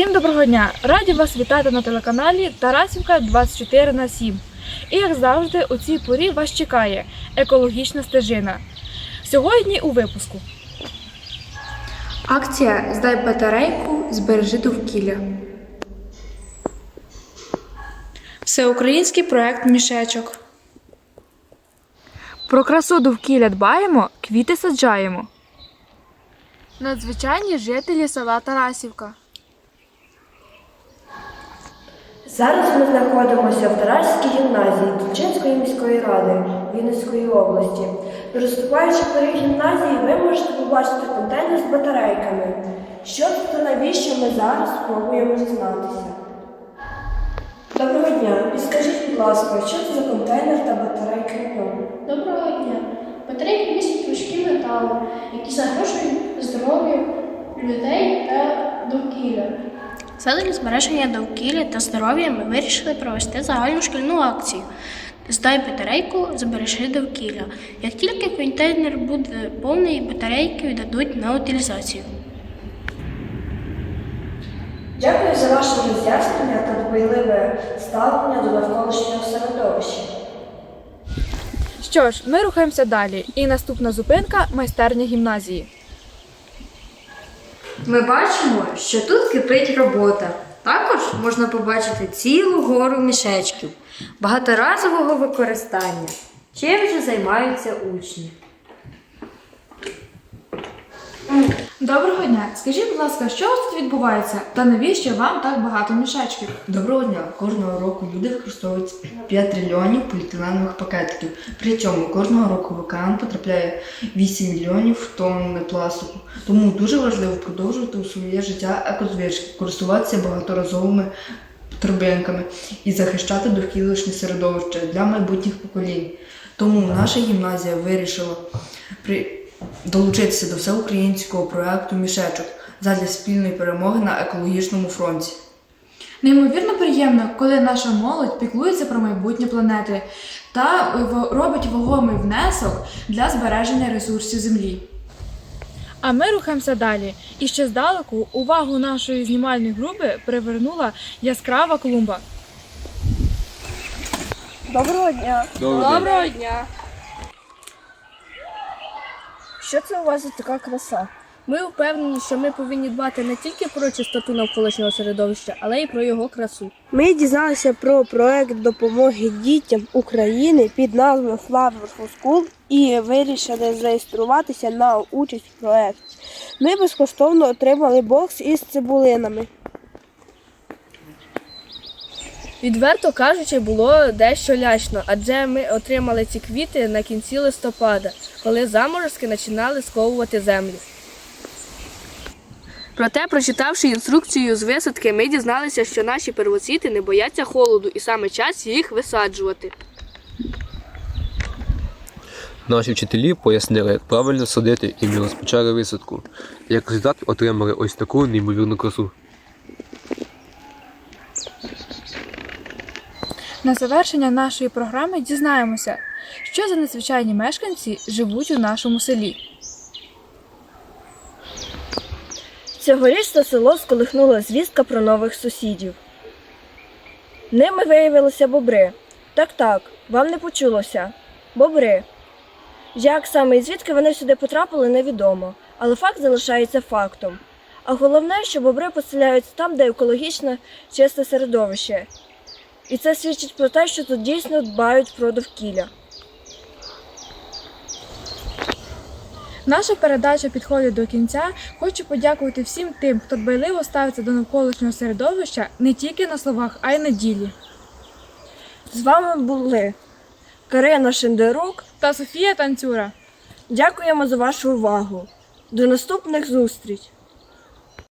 Всім доброго дня! Раді вас вітати на телеканалі Тарасівка 24 на 7. І як завжди, у цій порі вас чекає екологічна стежина. Сьогодні у випуску. Акція Здай батарейку, збережи довкілля. Всеукраїнський проект мішечок. Про красу довкілля дбаємо, квіти саджаємо. Надзвичайні жителі села Тарасівка. Зараз ми знаходимося в Тарасівській гімназії Тульчинської міської ради Вінницької області. Переступаючи поріг гімназії, ви можете побачити контейнер з батарейками. Що та навіщо ми зараз спробуємо дізнатися. Доброго дня. Підскажіть, будь ласка, що це за контейнер та батарейки в ньому? Доброго дня. Батарейки містять важкі метали, які загрожують здоров'ю людей та довкілля. Задля збереження довкілля та здоров'я ми вирішили провести загальну шкільну акцію. Здай батарейку, збережи довкілля. Як тільки контейнер буде повний, батарейки віддадуть на утилізацію. Дякую за ваше роз'яснення та дбайливе ставлення до навколишнього середовища. Що ж, ми рухаємося далі. І наступна зупинка майстерня гімназії. Ми бачимо, що тут кипить робота. Також можна побачити цілу гору мішечків багаторазового використання. Чим же займаються учні? Доброго дня. Скажіть, будь ласка, що у вас тут відбувається? Та навіщо вам так багато мішечків? Доброго дня! Кожного року люди використовують 5 трильйонів поліетиленових пакетиків. При цьому кожного року в океан потрапляє 8 мільйонів тонн пластику. Тому дуже важливо продовжувати у своє життя екозвички, користуватися багаторазовими торбинками і захищати довкілишнє середовище для майбутніх поколінь. Тому наша гімназія вирішила при... долучитися до всеукраїнського проекту мішечок задля спільної перемоги на екологічному фронті. Неймовірно приємно, коли наша молодь піклується про майбутнє планети та робить вагомий внесок для збереження ресурсів Землі. А ми рухаємося далі. І ще здалеку увагу нашої знімальної групи привернула яскрава клумба. Доброго дня. Доброго дня! Що це у вас за така краса? Ми впевнені, що ми повинні дбати не тільки про чистоту навколишнього середовища, але й про його красу. Ми дізналися про проект допомоги дітям України під назвою Flower School і вирішили зареєструватися на участь в проєкті. Ми безкоштовно отримали бокс із цибулинами. Відверто кажучи, було дещо лячно, адже ми отримали ці квіти на кінці листопада, коли заморозки починали сковувати землю. Проте, прочитавши інструкцію з висадки, ми дізналися, що наші первоцвіти не бояться холоду і саме час їх висаджувати. Наші вчителі пояснили, як правильно садити і ми розпочали висадку. Як результат отримали ось таку неймовірну красу. На завершення нашої програми дізнаємося, що за незвичайні мешканці живуть у нашому селі. Цьогоріч на село сколихнула звістка про нових сусідів. Ними виявилися бобри. Так, так, вам не почулося. Бобри. Як саме і звідки вони сюди потрапили, невідомо, але факт залишається фактом. А головне, що бобри поселяються там, де екологічно чисте середовище. І це свідчить про те, що тут дійсно дбають про довкілля. Наша передача підходить до кінця. Хочу подякувати всім тим, хто дбайливо ставиться до навколишнього середовища не тільки на словах, а й на ділі. З вами були Карина Шендерук. Та Софія Танцюра. Дякуємо за вашу увагу. До наступних зустріч!